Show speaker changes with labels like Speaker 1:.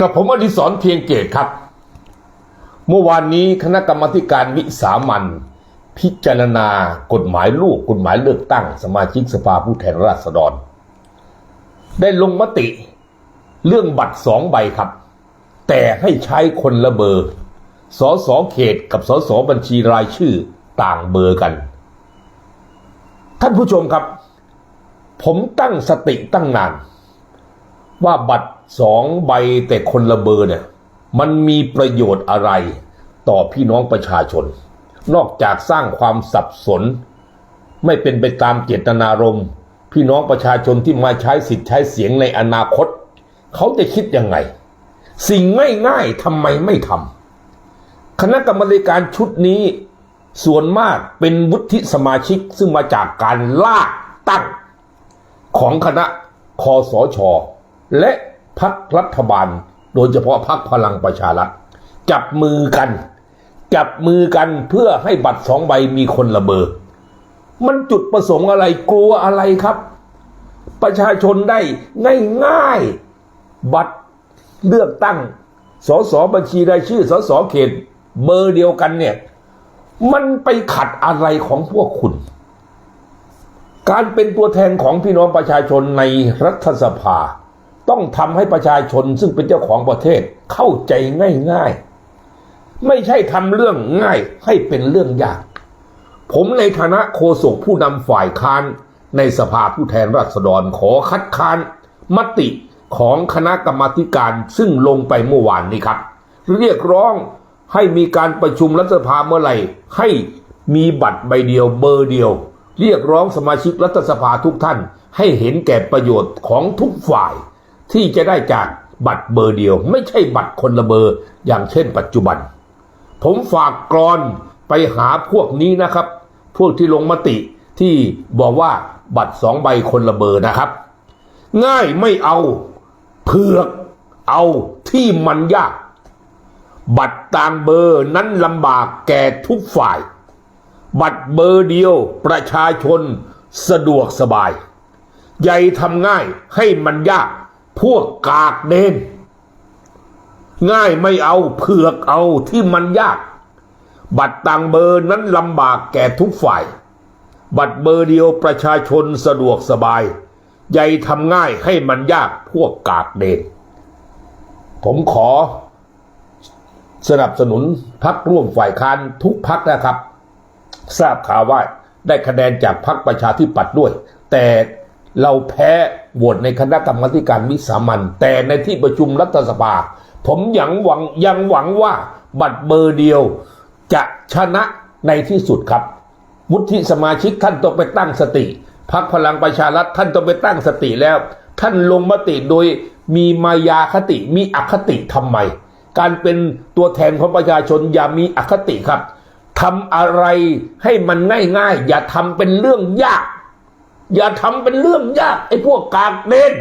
Speaker 1: กับผมอดิศรเพียงเกตครับ เมื่อวานนี้คณะกรรมการวิสามันพิจารณากฎหมายลูกกฎหมายเลือกตั้ง สมาชิกสภาผู้แทนราษฎร ได้ลงมติ เรื่องบัตรสองใบครับ แต่ให้ใช้คนละเบอร์สอสอเขตกับสอสอบัญชีรายชื่อต่างเบอร์กัน ท่านผู้ชมครับ ผมตั้งสติตั้งนาน ว่าบัตร สองใบแต่คนละเบอร์เนี่ยมันมีประโยชน์อะไรต่อพี่น้องประชาชน นอกจากสร้างความสับสน ไม่เป็นไปตามเจตนารมณ์ พี่น้องประชาชนที่มาใช้สิทธิ์ใช้เสียงในอนาคต เขาจะคิดยังไง สิ่งง่ายๆทำไมไม่ทำคณะกรรมการชุดนี้ ส่วนมากเป็นวุฒิสมาชิกซึ่งมาจากการลากตั้งของคณะคอสชและ พักรัฐบาล โดยเฉพาะพักพลังประชารัฐจับมือกัน จับมือกันเพื่อให้บัตรสองใบมีคนละเบอร์ มันจุดประสงค์อะไรกลัวอะไรครับ ประชาชนได้ง่ายๆบัตรเลือกตั้งสสบัญชีรายชื่อสสเขต เบอร์เดียวกันเนี่ย มันไปขัดอะไรของพวกคุณ การเป็นตัวแทนของพี่น้องประชาชนในรัฐสภา ต้องทำให้ประชาชนซึ่งเป็นเจ้าของประเทศเข้าใจง่ายๆ ไม่ใช่ทำเรื่องง่ายให้เป็นเรื่องยาก ผมในฐานะโฆษกผู้นำฝ่ายค้านในสภาผู้แทนราษฎรขอคัดค้านมติของคณะกรรมการซึ่งลงไปเมื่อวานนี้ครับ เรียกร้องให้มีการประชุมรัฐสภาเมื่อไหร่ให้มีบัตรใบเดียวเบอร์เดียว เรียกร้องสมาชิกรัฐสภาทุกท่านให้เห็นแก่ประโยชน์ของทุกฝ่าย ที่จะได้จากบัตรเบอร์เดียว ไม่ใช่บัตรคนละเบอร์อย่างเช่นปัจจุบัน ผมฝากกรอนไปหาพวกนี้นะครับ พวกที่ลงมติที่บอกว่าบัตรสองใบคนละเบอร์นะครับ ง่ายไม่เอาเผือกเอาที่มันยาก บัตรต่างเบอร์นั้นลำบากแก่ทุกฝ่าย บัตรเบอร์เดียวประชาชนสะดวกสบาย ใหญ่ทำง่ายให้มันยาก พวกกากเดนง่ายไม่เอาเผือกเอาที่มันยาก บัตรต่างเบอร์นั้นลำบากแก่ทุกฝ่าย บัตรเบอร์เดียวประชาชนสะดวกสบาย ใหญ่ทำง่ายให้มันยากพวกกากเดนผมขอ สนับสนุนพักร่วมฝ่ายค้านทุกพักนะครับ ทราบข่าวว่าได้คะแนนจากพรรคประชาธิปัตย์ด้วย แต่ เราแพ้โหวตในคณะกรรมการวิสามันแต่ในที่ประชุมรัฐสภา ผมยังหวังยังหวังว่าบัตรเบอร์เดียว จะชนะในที่สุดครับ วุฒิสมาชิกท่านต้องไปตั้งสติพักพลังประชารัฐท่านต้องไปตั้งสติแล้ว ท่านลงมติโดยมีมายาคติมีอคติทำไม การเป็นตัวแทนของประชาชนอย่ามีอคติครับทำอะไรให้มันง่ายๆ อย่าทำเป็นเรื่องยาก อย่าทำเป็นเรื่องยากไอ้พวกกากเด่น